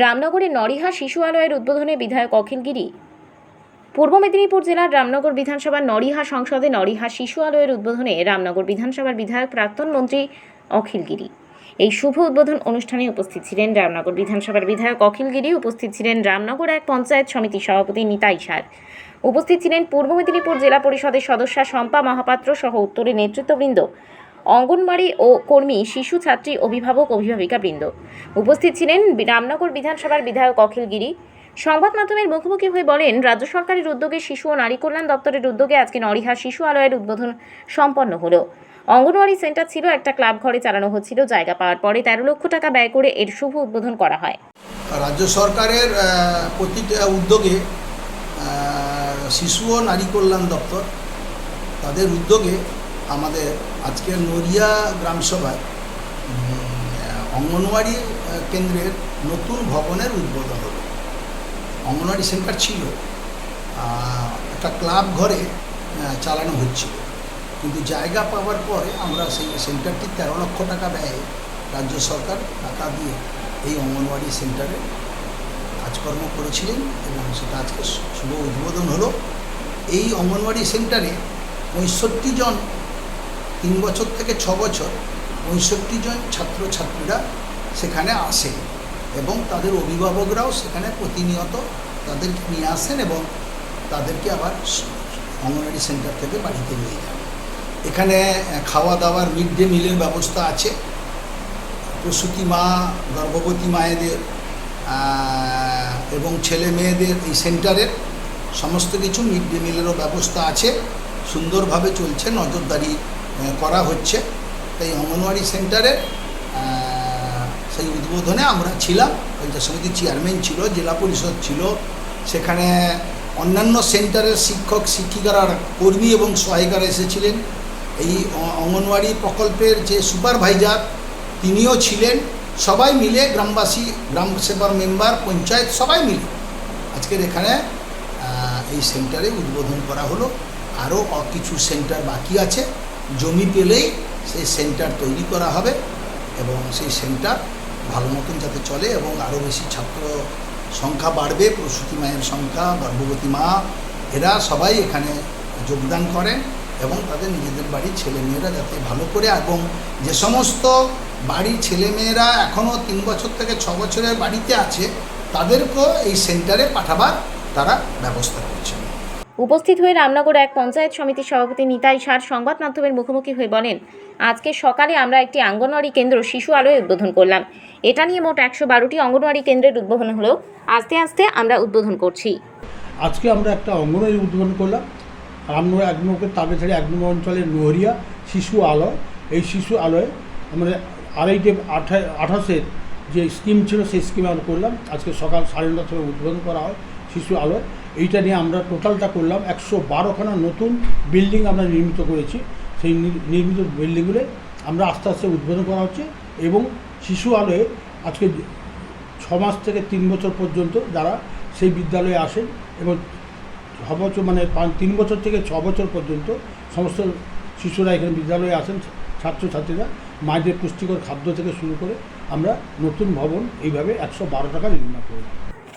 রামনগরের নরিহা শিশু আলয়ের উদ্বোধনে বিধায়ক অখিল গিরি। পূর্ব মেদিনীপুর জেলার রামনগর বিধানসভার নরিহা সংসদে নরিহা শিশু আলয়ের উদ্বোধনে রামনগর বিধানসভার বিধায়ক প্রাক্তন মন্ত্রী অখিল গিরি। এই শুভ উদ্বোধন অনুষ্ঠানে উপস্থিত ছিলেন রামনগর বিধানসভার বিধায়ক অখিল গিরি, উপস্থিত ছিলেন রামনগর এক পঞ্চায়েত সমিতির সভাপতি নিতাই সার, উপস্থিত ছিলেন পূর্ব মেদিনীপুর জেলা পরিষদের সদস্যা শম্পা মহাপাত্র সহ উত্তরের নেতৃত্ববৃন্দ। অঙ্গনবাড়ি ও কর্মী, শিশু ছাত্রী, অভিভাবক, অভিভাবিকা বৃন্দ। উপস্থিত ছিলেন রামনগর বিধানসভার বিধায়ক অখিল গিরি। সংবাদ মাধ্যমের মুখোমুখি হয়ে বলেন, রাজ্য সরকারের উদ্যোগে শিশু ও নারী কল্যাণ দপ্তরের উদ্যোগে আজকে নরিহা শিশু আলয়ের উদ্বোধন সম্পন্ন হলো। অঙ্গনওয়াড়ি সেন্টার ছিল একটা ক্লাব ঘরে চালানো হচ্ছিল, জায়গা পাওয়ার পরে তেরো লক্ষ টাকা ব্যয় করে এর শুভ উদ্বোধন করা হয়। রাজ্য সরকারের প্রতিটা উদ্যোগে শিশু ও নারী কল্যাণ দপ্তর তাদের উদ্যোগে আমাদের আজকের নড়িয়া গ্রামসভায় অঙ্গনওয়াড়ি কেন্দ্রের নতুন ভবনের উদ্বোধন হলো। অঙ্গনওয়াড়ি সেন্টার ছিল একটা ক্লাব ঘরে চালানো হচ্ছিল। কিন্তু জায়গা পাওয়ার পরে আমরা সেই সেন্টারটি তেরো লক্ষ টাকা ব্যয়ে রাজ্য সরকার টাকা দিয়ে এই অঙ্গনওয়াড়ি সেন্টারে কাজকর্ম করেছিলেন এবং সেটা আজকে শুভ উদ্বোধন হলো। এই অঙ্গনওয়াড়ি সেন্টারে পঁয়ষট্টি জন তিন বছর থেকে ছ বছর পঁয়ষট্টি জন ছাত্রছাত্রীরা সেখানে আসেন এবং তাদের অভিভাবকরাও সেখানে প্রতিনিয়ত তাদেরকে নিয়ে আসেন এবং তাদেরকে আবার অঙ্গনওয়াড়ি সেন্টার থেকে বাড়িতে নিয়ে যান। এখানে খাওয়া দাওয়ার মিড ডে মিলের ব্যবস্থা আছে। প্রসূতি মা, গর্ভবতী মায়েদের এবং ছেলে মেয়েদের এই সেন্টারের সমস্ত কিছু মিড ডে মিলেরও ব্যবস্থা আছে। সুন্দরভাবে চলছে নজরদারি করা হচ্ছে। তাই অঙ্গনওয়াড়ি সেন্টারের সেই উদ্বোধনে আমরা ছিলাম। পঞ্চায়েত সমিতির চেয়ারম্যান ছিল, জেলা পরিষদ ছিল। সেখানে অন্যান্য সেন্টারের শিক্ষক, শিক্ষিকারা, কর্মী এবং সহায়িকারা এসেছিলেন। এই অঙ্গনওয়াড়ি প্রকল্পের যে সুপারভাইজার, তিনিও ছিলেন। সবাই মিলে গ্রামবাসী, গ্রাম সেবার মেম্বার, পঞ্চায়েত সবাই মিলে আজকের এখানে এই সেন্টারে উদ্বোধন করা হলো। আরও কিছু সেন্টার বাকি আছে। জমি পেলেই সেই সেন্টার তৈরি করা হবে এবং সেই সেন্টার ভালো মতন যাতে চলে এবং আরও বেশি ছাত্র সংখ্যা বাড়বে, প্রসূতি মায়ের সংখ্যা, গর্ভবতী মা, এরা সবাই এখানে যোগদান করেন এবং তাদের নিজেদের বাড়ির ছেলেমেয়েরা যাতে ভালো করে এবং যে সমস্ত বাড়ির ছেলেমেয়েরা এখনও তিন বছর থেকে ছ বছরের বাড়িতে আছে, তাদেরকেও এই সেন্টারে পাঠাবার তারা ব্যবস্থা করছে। উপস্থিত হয়ে রামনগর এক পঞ্চায়েত সমিতির সভাপতি নিতাই সার সংবাদ মাধ্যমের মুখোমুখি হয়ে বলেন, আজকে সকালে আমরা একটি আঙ্গনওয়াড়ি কেন্দ্র শিশু আলোয় উদ্বোধন করলাম। এটা নিয়ে মোট একশো বারোটি অঙ্গনওয়াড়ি কেন্দ্রের উদ্বোধন হলো। আস্তে আস্তে আমরা উদ্বোধন করছি। আজকে আমরা একটা অঙ্গনওয়াড়ি উদ্বোধন করলাম। রামনগর এক নম্বর তাবেছাড়ি এক নম্বর অঞ্চলের নোহরিয়া শিশু আলয়। এই শিশু আলয়ে আমরা আড়াইটে আঠা, আঠাশের যে স্কিম ছিল সেই স্কিমে আমরা করলাম। আজকে সকাল সাড়ে নটার সময় উদ্বোধন করা হয় শিশু আলয়। এইটা নিয়ে আমরা টোটালটা করলাম। একশো বারোখানা নতুন বিল্ডিং আমরা নির্মিত করেছি। সেই নির্মিত বিল্ডিংগুলো আমরা আস্তে আস্তে উদ্বোধন করা হচ্ছে এবং শিশু আলয়ে আজকে ছ মাস থেকে তিন বছর পর্যন্ত যারা সেই বিদ্যালয়ে আসেন এবং ছ বছর মানে পাঁচ- তিন বছর থেকে ছ বছর পর্যন্ত সমস্ত শিশুরা এখানে বিদ্যালয়ে আসেন, ছাত্রছাত্রীরা, মায়েদের পুষ্টিকর খাদ্য থেকে শুরু করে আমরা নতুন ভবন এইভাবে একশো বারো টাকা নির্মাণ করি